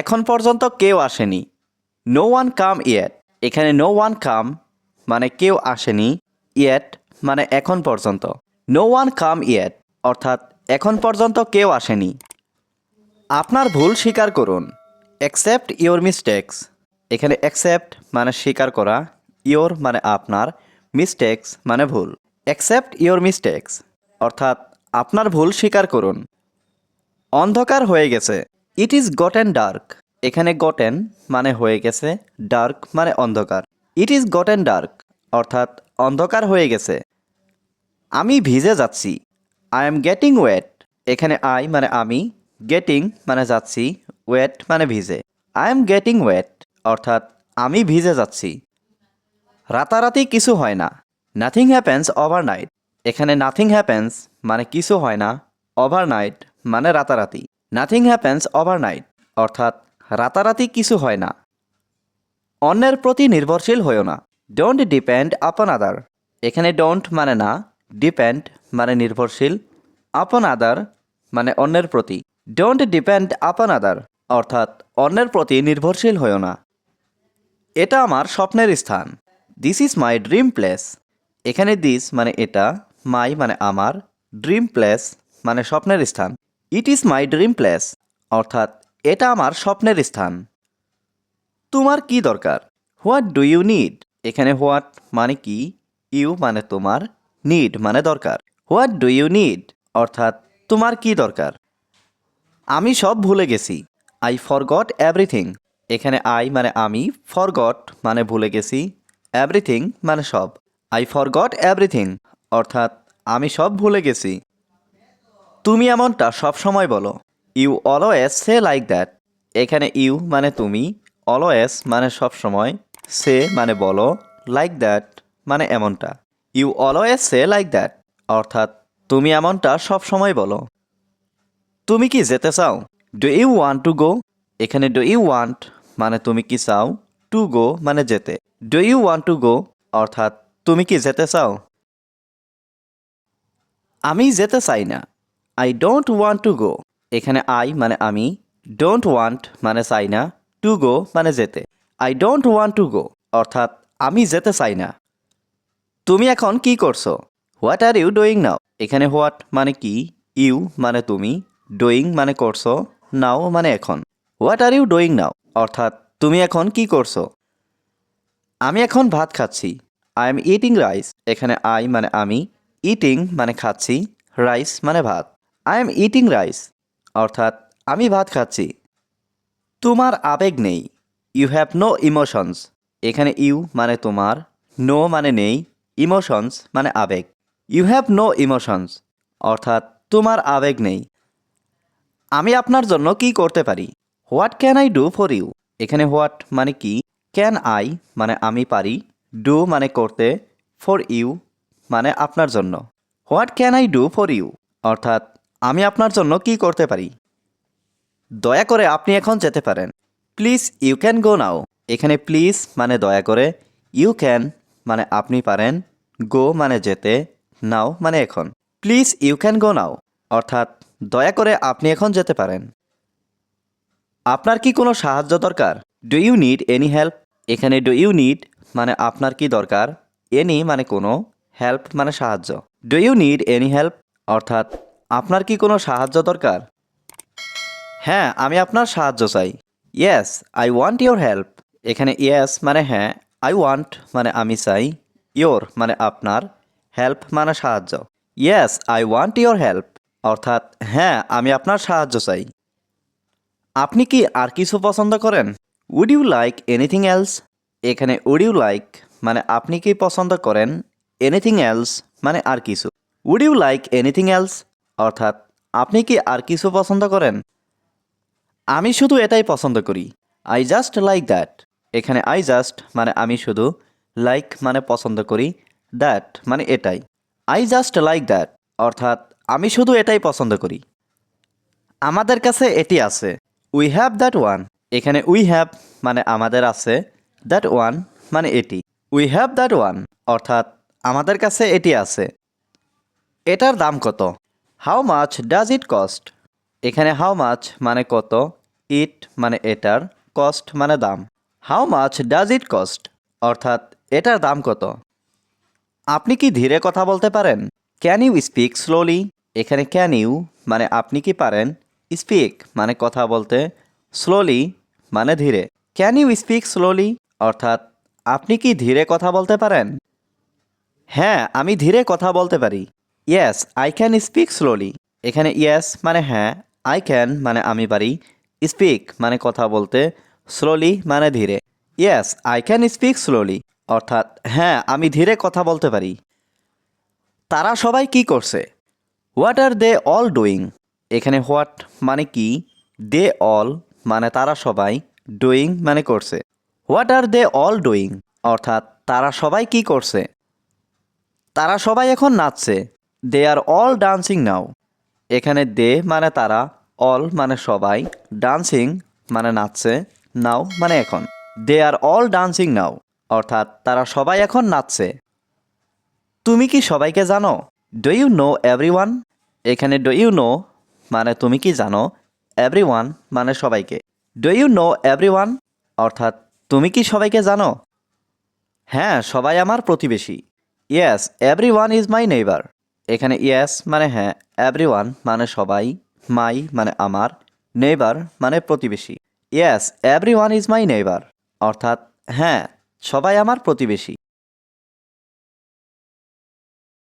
এখন পর্যন্ত কেউ আসেনি। নো ওয়ান কাম ইয়েট এখানে নো ওয়ান কাম মানে কেউ আসেনি। ইয়েট মানে এখন পর্যন্ত। নো ওয়ান কাম ইয়েট অর্থাৎ এখন পর্যন্ত কেউ আসেনি। আপনার ভুল স্বীকার করুন। অ্যাকসেপ্ট ইওর মিস্টেক্স এখানে অ্যাকসেপ্ট মানে স্বীকার করা। ইওর মানে আপনার। মিস্টেক্স মানে ভুল। অ্যাকসেপ্ট ইওর মিস্টেক্স অর্থাৎ আপনার ভুল স্বীকার করুন। অন্ধকার হয়ে গেছে। ইট ইজ গটেন ডার্ক এখানে গটেন মানে হয়ে গেছে ডার্ক মানে অন্ধকার। ইট ইজ গটেন ডার্ক অর্থাৎ অন্ধকার হয়ে গেছে। আমি ভিজে যাচ্ছি। আই এম গেটিং ওয়েট এখানে আই মানে আমি গেটিং মানে যাচ্ছি ওয়েট মানে ভিজে। আই এম গেটিং ওয়েট অর্থাৎ আমি ভিজে যাচ্ছি। রাতারাতি কিছু হয় না। নাথিং হ্যাপেন্স ওভারনাইট এখানে নাথিং হ্যাপেন্স মানে কিছু হয় না। ওভারনাইট মানে রাতারাতি। নাথিং হ্যাপেন্স ওভারনাইট অর্থাৎ রাতারাতি কিছু হয় না। অন্যের প্রতি নির্ভরশীল হয়েও না। ডোন্ট ডিপেন্ড আপন আদার এখানে ডোন্ট মানে না ডিপেন্ড মানে নির্ভরশীল আপন আদার মানে অন্যের প্রতি। ডোন্ট ডিপেন্ড আপন আদার অর্থাৎ অন্যের প্রতি নির্ভরশীল হয়েও না। এটা আমার স্বপ্নের স্থান। This is my dream place এখানে দিস মানে এটা মাই মানে আমার ড্রিম প্লেস মানে স্বপ্নের স্থান। It is my dream place অর্থাৎ, এটা আমার স্বপ্নের স্থান। তোমার কি দরকার? হোয়াট ডু ইউ নিড এখানে হোয়াট মানে কি? ইউ মানে তোমার। নিড মানে দরকার। হোয়াট ডু ইউ নিড অর্থাৎ, তোমার কি দরকার? আমি সব ভুলে গেছি। আই ফরগট এভরিথিং এখানে আই মানে আমি ফরগট মানে ভুলে গেছি। এভরিথিং মানে সব। আই ফরগট এভরিথিং অর্থাৎ, আমি সব ভুলে গেছি। তুমি এমনটা সব সময় বলো। You always say like that. এখানে ইউ মানে তুমি, অলওয়েজ মানে সব সময়, সে মানে বলো, লাইক দ্যাট মানে এমনটা। You always say like that, অর্থাৎ তুমি এমনটা সব সময় বলো। তুমি কি যেতে চাও? Do you want to go? এখানে ডু ইউ ওয়ান্ট মানে তুমি কি চাও? টু গো মানে যেতে। Do you want to go? অর্থাৎ তুমি কি যেতে চাও? আমি যেতে চাই না। I don't want to go এখানে আই মানে আমি ডোন্ট ওয়ান্ট মানে চাই না টু গো মানে যেতে। I don't want to go অর্থাৎ আমি যেতে চাই না। তুমি এখন কি করছ? What are you doing now এখানে হোয়াট মানে কি ইউ মানে তুমি ডুইং মানে করছ নাও মানে এখন। What are you doing now অর্থাৎ তুমি এখন কি করছ? আমি এখন ভাত খাচ্ছি। আই এম ইটিং রাইস এখানে আই মানে আমি ইটিং মানে খাচ্ছি রাইস মানে ভাত। আই এম ইটিং রাইস অর্থাৎ, আমি ভাত খাচ্ছি। তোমার আবেগ নেই। ইউ হ্যাভ নো ইমোশনস এখানে ইউ মানে তোমার নো মানে নেই। ইমোশনস মানে আবেগ। ইউ হ্যাভ নো ইমোশনস অর্থাৎ, তোমার আবেগ নেই। আমি আপনার জন্য কি করতে পারি? What can I do for you এখানে হোয়াট মানে কি? ক্যান আই মানে আমি পারি। ডু মানে করতে। ফর ইউ মানে আপনার জন্য। What can I do for you অর্থাৎ আমি আপনার জন্য কি করতে পারি? দয়া করে আপনি এখন যেতে পারেন। Please you can go now এখানে প্লিজ মানে দয়া করে ইউ ক্যান মানে আপনি পারেন গো মানে যেতে নাও মানে এখন। Please you can go now অর্থাৎ, দয়া করে আপনি এখন যেতে পারেন। আপনার কি কোনো সাহায্য দরকার? Do you need any help এখানে ডু ইউ নিড মানে আপনার কি দরকার? এনি মানে কোনো হেল্প মানে সাহায্য। Do you need any help অর্থাৎ আপনার কি কোনো সাহায্য দরকার? হ্যাঁ আমি আপনার সাহায্য চাই। Yes I want your help এখানে ইয়েস মানে হ্যাঁ আই ওয়ান্ট মানে আমি চাই। ইয়োর মানে আপনার। হেল্প মানে সাহায্য। Yes I want your help অর্থাৎ হ্যাঁ আমি আপনার সাহায্য চাই। আপনি কি আর কিছু পছন্দ করেন? Would you like anything else এখানে উড ইউ লাইক মানে আপনি কি পছন্দ করেন? এনিথিং এলস মানে আর কিছু। Would you like anything else অর্থাৎ আপনি কি আর কিছু পছন্দ করেন? আমি শুধু এটাই পছন্দ করি। আই জাস্ট লাইক দ্যাট এখানে আই জাস্ট মানে আমি শুধু লাইক মানে পছন্দ করি দ্যাট মানে এটাই। আই জাস্ট লাইক দ্যাট অর্থাৎ আমি শুধু এটাই পছন্দ করি। আমাদের কাছে এটি আছে। উই হ্যাভ দ্যাট ওয়ান এখানে উই হ্যাভ মানে আমাদের আছে দ্যাট ওয়ান মানে এটি। উই হ্যাভ দ্যাট ওয়ান অর্থাৎ আমাদের কাছে এটি আছে। এটার দাম কত? How much does it cost এখানে হাউ মাছ মানে কত ইট মানে এটার কস্ট মানে দাম। How much does it cost অর্থাৎ এটার দাম কত। আপনি কি ধীরে কথা বলতে পারেন? ক্যান ইউ স্পিক স্লোলি এখানে ক্যান ইউ মানে আপনি কি পারেন? স্পিক মানে কথা বলতে স্লোলি মানে ধীরে। ক্যান ইউ স্পিক স্লোলি অর্থাৎ আপনি কি ধীরে কথা বলতে পারেন? হ্যাঁ আমি ধীরে কথা বলতে পারি। Yes I can speak slowly এখানে ইয়েস মানে হ্যাঁ আই ক্যান মানে আমি পারি। স্পিক মানে কথা বলতে স্লোলি মানে ধীরে। Yes I can speak slowly অর্থাৎ হ্যাঁ আমি ধীরে কথা বলতে পারি। তারা সবাই কি করছে? What are they all doing এখানে হোয়াট মানে কি? দে অল মানে তারা সবাই ডুইং মানে করছে। What are they all doing অর্থাৎ তারা সবাই কি করছে? তারা সবাই এখন নাচছে। দে আর অল ডান্সিং নাও এখানে দে মানে তারা অল মানে সবাই ডান্সিং মানে নাচছে নাও মানে এখন। দে আর অল ডান্সিং নাও অর্থাৎ তারা সবাই এখন নাচছে। তুমি কি সবাইকে জানো? ডু ইউ নো এভরিওয়ান এখানে ডু ইউ নো মানে তুমি কি জানো? এভরিওয়ান মানে সবাইকে। ডু ইউ নো এভরিওয়ান অর্থাৎ তুমি কি সবাইকে জানো? হ্যাঁ সবাই আমার প্রতিবেশী। Yes every one is my neighbour এখানে ইয়াস মানে হ্যাঁ এভরি ওয়ান মানে সবাই মাই মানে আমার নেইবার মানে প্রতিবেশী। Yes every one is my neighbour অর্থাৎ হ্যাঁ সবাই আমার প্রতিবেশী।